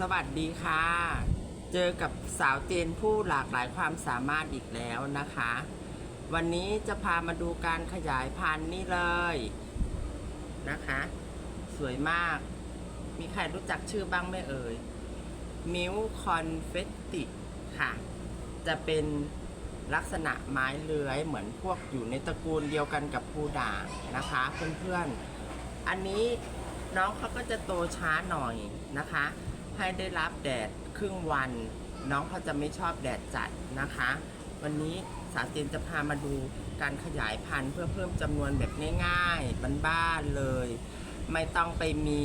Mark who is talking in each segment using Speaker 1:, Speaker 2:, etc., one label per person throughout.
Speaker 1: สวัสดีค่ะ เจอกับสาวเจนผู้หลากหลายความสามารถอีกแล้วนะคะ วันนี้จะพามาดูการขยายพันธุ์นี่เลยนะคะ สวยมาก มีใครรู้จักชื่อบ้างไหมเอ่ยมิวคอนเฟตติค่ะ จะเป็นลักษณะไม้เลื้อยเหมือนพวกอยู่ในตระกูลเดียวกันกับผู้ด่างนะคะเพื่อนๆ อันนี้น้องเขาก็จะโตช้าหน่อยนะคะ ให้ได้รับแดดครึ่งวัน น้องเขาจะไม่ชอบแดดจัดนะคะ วันนี้สาวเจนจะพามาดูการขยายพันธุ์เพื่อเพิ่มจำนวนแบบง่ายๆบ้านๆเลย ไม่ต้องไปมี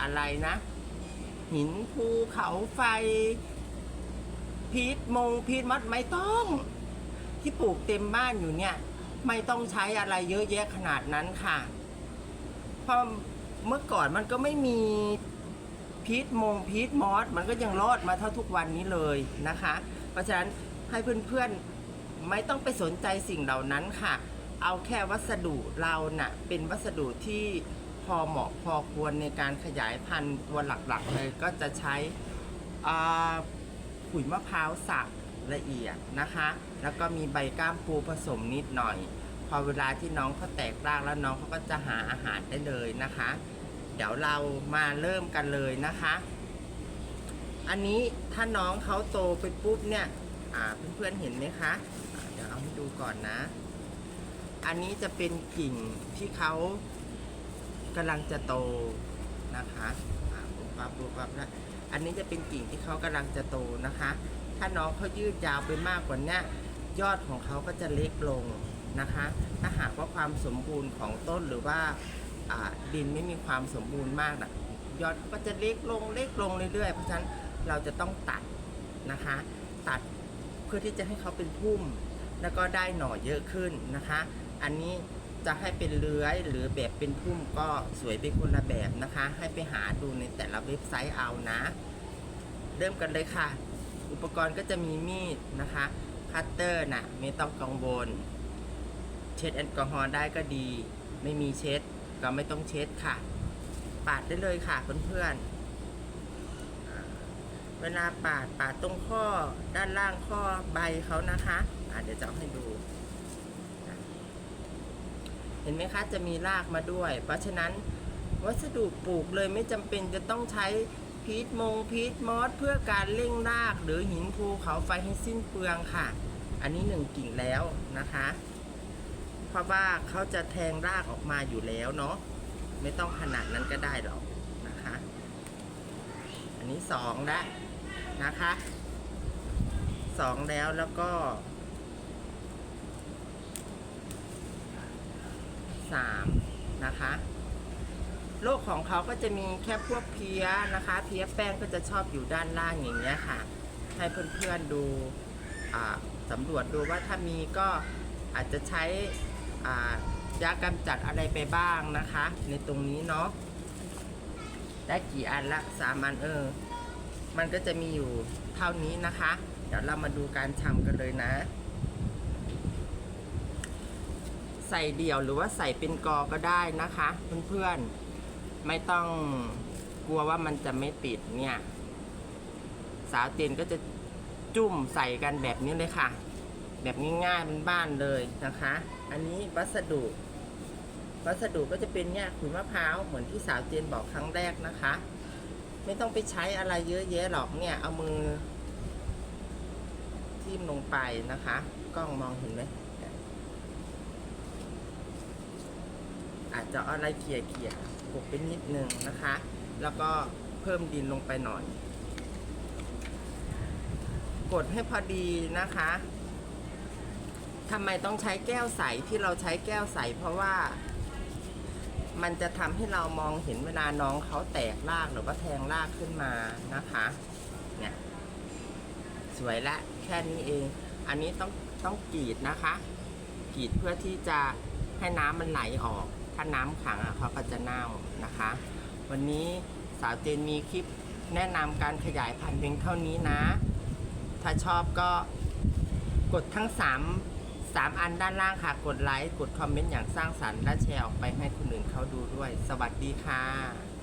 Speaker 1: อะไรนะ หินภูเขาไฟพีทมงพีทมัดไม่ต้อง ที่ปลูกเต็มบ้านอยู่เนี่ย ไม่ต้องใช้อะไรเยอะแยะขนาดนั้นค่ะ เพราะเมื่อก่อนมันก็ไม่มี พีทมงพีทมอสมันก็ยังรอดมาเท่าทุกวันนี้เลยนะคะ เพราะฉะนั้นให้เพื่อนๆไม่ต้องไปสนใจสิ่งเหล่านั้นค่ะ เอาแค่วัสดุเราน่ะเป็นวัสดุที่พอเหมาะพอควรในการขยายพันธุ์ตัวหลักๆเลยก็จะใช้ขุยมะพร้าวสับละเอียดนะคะ แล้วก็มีใบก้ามปูผสมนิดหน่อย พอเวลาที่น้องเขาแตกรากแล้วน้องเขาก็จะหาอาหารได้เลยนะคะ เดี๋ยวเรามาเริ่มกันเลยนะคะ อันนี้ถ้าน้องเขาโตไปปุ๊บเนี่ยอ่าเพื่อนๆเห็นไหมคะเดี๋ยวเอาให้ดูก่อนนะ อันนี้จะเป็นกิ่งที่เขากำลังจะโตนะคะปุ๊บปั๊บปุ๊บปั๊บนะอันนี้จะเป็นกิ่งที่เขากำลังจะโตนะคะ ถ้าน้องเขายืดยาวไปมากกว่านี้ยอดของเขาก็จะเล็กลงนะคะ ถ้าหากว่าความสมบูรณ์ของต้นหรือว่า ดินไม่มีความสมบูรณ์มากนะยอดก็จะเล็กลงเล็กลงเรื่อยๆ เพราะฉะนั้นเราจะต้องตัดนะคะ ตัดเพื่อที่จะให้เขาเป็นพุ่ม แล้วก็ได้หน่อเยอะขึ้นนะคะ อันนี้จะให้เป็นเลื้อยหรือแบบเป็นพุ่มก็สวยเป็นคนละแบบนะคะ ให้ไปหาดูในแต่ละเว็บไซต์เอานะ เริ่มกันเลยค่ะ อุปกรณ์ก็จะมีมีดนะคะคัตเตอร์นะไม่ต้องกังวล เช็ดแอลกอฮอล์ได้ก็ดี ไม่มีเช็ด ก็ไม่ต้องเช็ดค่ะ ปาดได้เลยค่ะเพื่อนๆเวลาปาดปาดตรงข้อด้านล่างข้อใบเขานะคะอ่าเดี๋ยวจะเอาให้ดู เห็นไหมคะจะมีรากมาด้วย เพราะฉะนั้นวัสดุปลูกเลยไม่จำเป็นจะต้องใช้พีทมงพีทมอสเพื่อการเร่งรากหรือหินภูเขาไฟให้สิ้นเปลืองค่ะ อันนี้หนึ่งกิ่งแล้วนะคะ ราะว่าเขาจะแทงรากออกมาอยู่แล้วเนาะไม่ต้องขนาดนั้นก็ได้หรอกนะคะ อันนี้สองแล้วนะคะสองแล้วแล้วก็สามนะคะโรคของเขาก็จะมีแค่พวกเพี้ยนะคะ เพี้ยแป้งก็จะชอบอยู่ด้านล่างอย่างเงี้ยค่ะ ให้เพื่อนๆดูอ่าสำรวจดูว่าถ้ามีก็อาจจะใช้ ยากำจัดอะไรไปบ้างนะคะ ในตรงนี้เนาะได้กี่อันละสามอันเออ มันก็จะมีอยู่เท่านี้นะคะ เดี๋ยวเรามาดูการชำกันเลยนะ ใส่เดี่ยวหรือว่าใส่เป็นกอก็ได้นะคะ เพื่อนๆ ไม่ต้องกลัวว่ามันจะไม่ติดเนี่ย สาวเจนก็จะจุ่มใส่กันแบบนี้เลยค่ะ แบบง่ายๆเป็นบ้านเลยนะคะ อันนี้วัสดุ วัสดุก็จะเป็นเนี่ยขุยมะพร้าวเหมือนที่สาวเจนบอกครั้งแรกนะคะ ไม่ต้องไปใช้อะไรเยอะแยะหรอกเนี่ย เอามือทิ่มลงไปนะคะ กล้องมองเห็นไหมอาจจะเอาอะไรเขี่ยเขี่ยๆปลูกไปนิดนึงนะคะ แล้วก็เพิ่มดินลงไปหน่อย กดให้พอดีนะคะ ทำไมต้องใช้แก้วใสที่เราใช้แก้วใสเพราะว่า มันจะทำให้เรามองเห็นเวลาน้องเขาแตกรากหรือว่าแทงรากขึ้นมานะคะ เนี่ย สวยละแค่นี้เอง อันนี้ต้องต้องกรีดนะคะกรีดเพื่อที่จะให้น้ำมันไหลออก ถ้าน้ำขังอะเขาก็จะเน่านะคะ วันนี้สาวเจนมีคลิปแนะนำการขยายพันธุ์เพียงเท่านี้นะ ถ้าชอบก็กดทั้ง 3 3 อันด้านล่างค่ะ กดไลค์ กดคอมเมนต์อย่างสร้างสรรค์และแชร์ออกไปให้คนอื่นเขาดูด้วย สวัสดีค่ะ